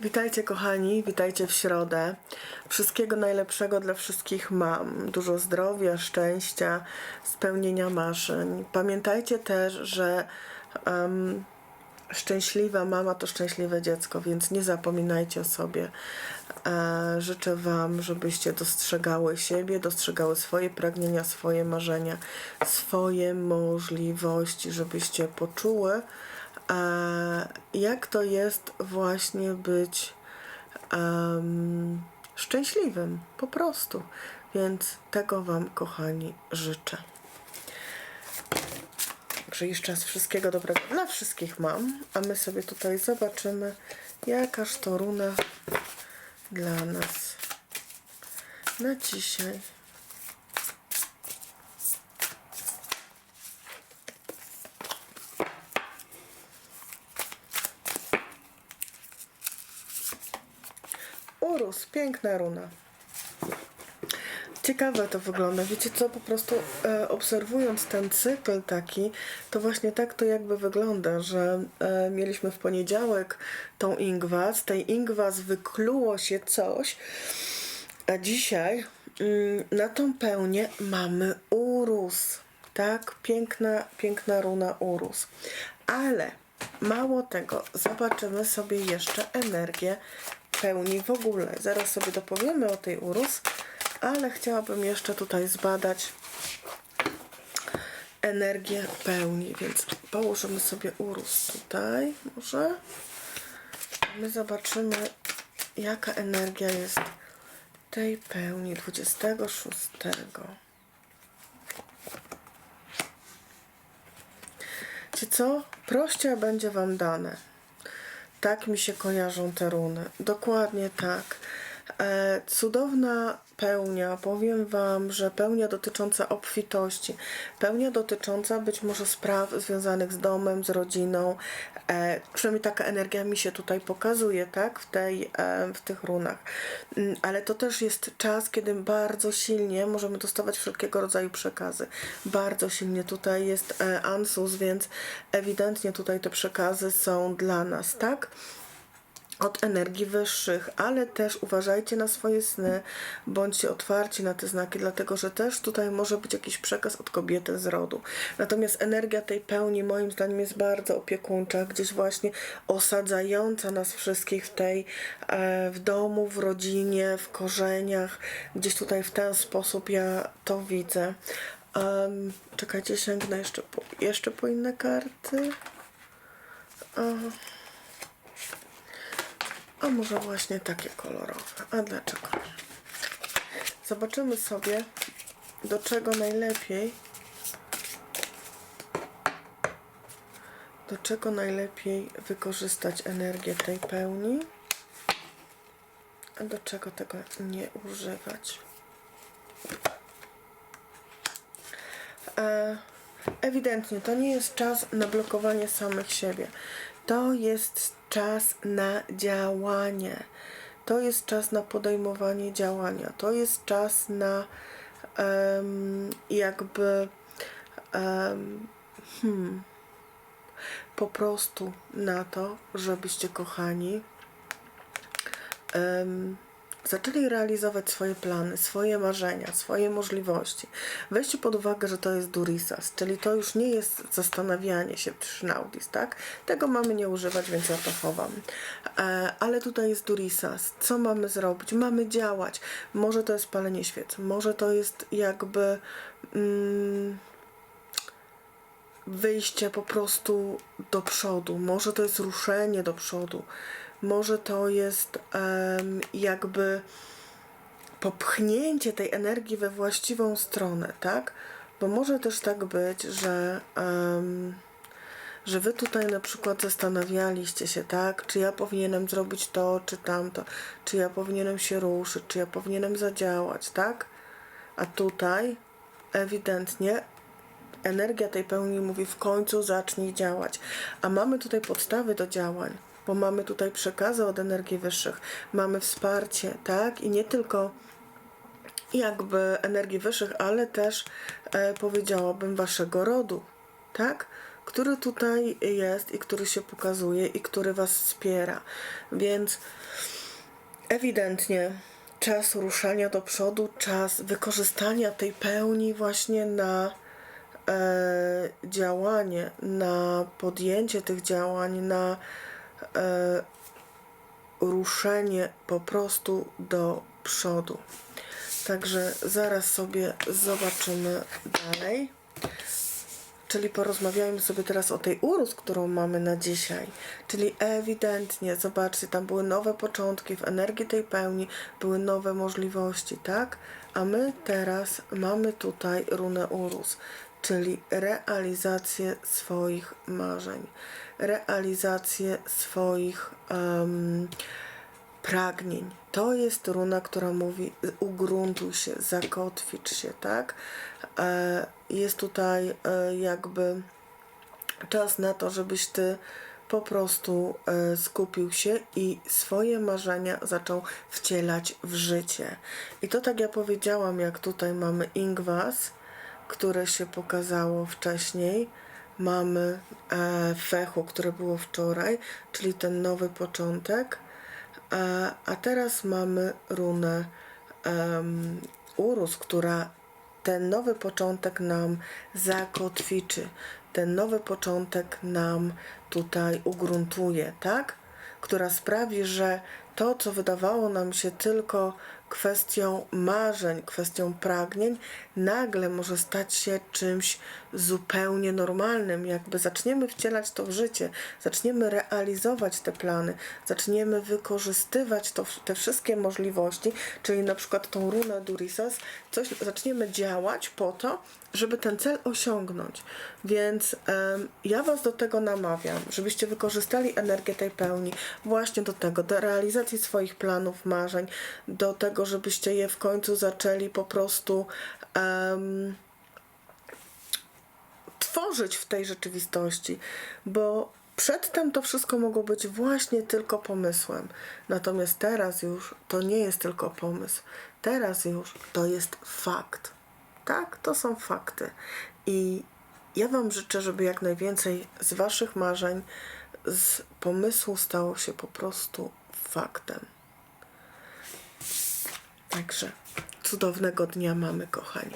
Witajcie kochani, witajcie w środę. Wszystkiego najlepszego dla wszystkich mam. Dużo zdrowia, szczęścia, spełnienia marzeń. Pamiętajcie też, że em, szczęśliwa mama to szczęśliwe dziecko, więc nie zapominajcie o sobie. E, życzę Wam, żebyście dostrzegały siebie, dostrzegały swoje pragnienia, swoje marzenia, swoje możliwości, żebyście poczuły, e, jak to jest właśnie być em, szczęśliwym, po prostu. Więc tego Wam, kochani, życzę. Także jeszcze raz wszystkiego dobrego dla wszystkich mam, a my sobie tutaj zobaczymy, jakaż to runa dla nas na dzisiaj. Urus, piękna runa. Ciekawe to wygląda. Wiecie co, po prostu e, obserwując ten cykl taki, to właśnie tak to jakby wygląda, że e, mieliśmy w poniedziałek tą Ingwas, z tej Ingwas wykluło się coś, a dzisiaj mm, na tą pełnię mamy Urus. Tak, piękna, piękna runa Urus. Ale mało tego, zobaczymy sobie jeszcze energię pełni w ogóle. Zaraz sobie dopowiemy o tej Urus, ale chciałabym jeszcze tutaj zbadać energię pełni, więc położymy sobie Urus tutaj może. My zobaczymy jaka energia jest tej pełni 26. Wiecie co? Proście będzie Wam dane. Tak mi się kojarzą te runy. Dokładnie tak. E, cudowna pełnia. Powiem Wam, że pełnia dotycząca obfitości. Pełnia dotycząca być może spraw związanych z domem, z rodziną. E, przynajmniej taka energia mi się tutaj pokazuje, tak? W, tej, e, w tych runach. Mm, Ale to też jest czas, kiedy bardzo silnie możemy dostawać wszelkiego rodzaju przekazy. Bardzo silnie tutaj jest e, Ansus, więc ewidentnie tutaj te przekazy są dla nas, tak? Od energii wyższych, ale też uważajcie na swoje sny, bądźcie otwarci na te znaki, dlatego że też tutaj może być jakiś przekaz od kobiety z rodu. Natomiast energia tej pełni moim zdaniem jest bardzo opiekuńcza, gdzieś właśnie osadzająca nas wszystkich w tej, e, w domu, w rodzinie, w korzeniach, gdzieś tutaj w ten sposób ja to widzę. Um, czekajcie, sięgnę jeszcze po, jeszcze po inne karty. Aha. A może właśnie takie kolorowe. A dlaczego? Zobaczymy sobie, do czego najlepiej. Do czego najlepiej wykorzystać energię tej pełni, a do czego tego nie używać. E, ewidentnie to nie jest czas na blokowanie samych siebie. To jest czas na działanie. To jest czas na podejmowanie działania. To jest czas na em, jakby em, hmm, po prostu na to, żebyście kochani em, zaczęli realizować swoje plany, swoje marzenia, swoje możliwości. Weźcie pod uwagę, że to jest durisas, czyli to już nie jest zastanawianie się trzynaudis, tak? Tego mamy nie używać, więc ja to chowam. E, ale tutaj jest durisas. Co mamy zrobić? Mamy działać. Może to jest palenie świec, może to jest jakby... Mm, wyjście po prostu do przodu, może to jest ruszenie do przodu, może to jest em, jakby popchnięcie tej energii we właściwą stronę, tak? Bo może też tak być, że, em, że wy tutaj na przykład zastanawialiście się, tak? Czy ja powinienem zrobić to, czy tamto, czy ja powinienem się ruszyć, czy ja powinienem zadziałać, tak? A tutaj ewidentnie energia tej pełni mówi w końcu zacznij działać. A mamy tutaj podstawy do działań, bo mamy tutaj przekazy od energii wyższych, mamy wsparcie, tak? I nie tylko jakby energii wyższych, ale też e, powiedziałabym waszego rodu, tak? który tutaj jest i który się pokazuje i który Was wspiera. Więc ewidentnie czas ruszania do przodu, czas wykorzystania tej pełni właśnie na e, działanie, na podjęcie tych działań, na ruszenie po prostu do przodu. Także zaraz sobie zobaczymy dalej. Czyli porozmawiajmy sobie teraz o tej urósł, którą mamy na dzisiaj. Czyli ewidentnie, zobaczcie, tam były nowe początki w energii tej pełni, były nowe możliwości, tak? A my teraz mamy tutaj runę urósł, czyli realizację swoich marzeń, realizację swoich em, pragnień. To jest runa, która mówi ugruntuj się, zakotwicz się, tak? E, Jest tutaj e, jakby czas na to, żebyś ty po prostu e, skupił się i swoje marzenia zaczął wcielać w życie. I to tak ja powiedziałam, jak tutaj mamy Ingwas, które się pokazało wcześniej. Mamy e, Fechu, które było wczoraj, czyli ten nowy początek. A, a teraz mamy runę um, Urus, która ten nowy początek nam zakotwiczy. Ten nowy początek nam tutaj ugruntuje, tak? Która sprawi, że to, co wydawało nam się tylko kwestią marzeń, kwestią pragnień, nagle może stać się czymś zupełnie normalnym. Jakby zaczniemy wcielać to w życie, zaczniemy realizować te plany, zaczniemy wykorzystywać to, te wszystkie możliwości, czyli na przykład tą runę Durisas, coś zaczniemy działać po to, żeby ten cel osiągnąć. Więc ja Was do tego namawiam, żebyście wykorzystali energię tej pełni właśnie do tego, do realizacji swoich planów, marzeń, do tego, żebyście je w końcu zaczęli po prostu em, tworzyć w tej rzeczywistości, bo przedtem to wszystko mogło być właśnie tylko pomysłem. Natomiast teraz już to nie jest tylko pomysł. Teraz już to jest fakt. Tak, to są fakty. I ja Wam życzę, żeby jak najwięcej z Waszych marzeń, z pomysłu stało się po prostu faktem. Także cudownego dnia mamy, kochani.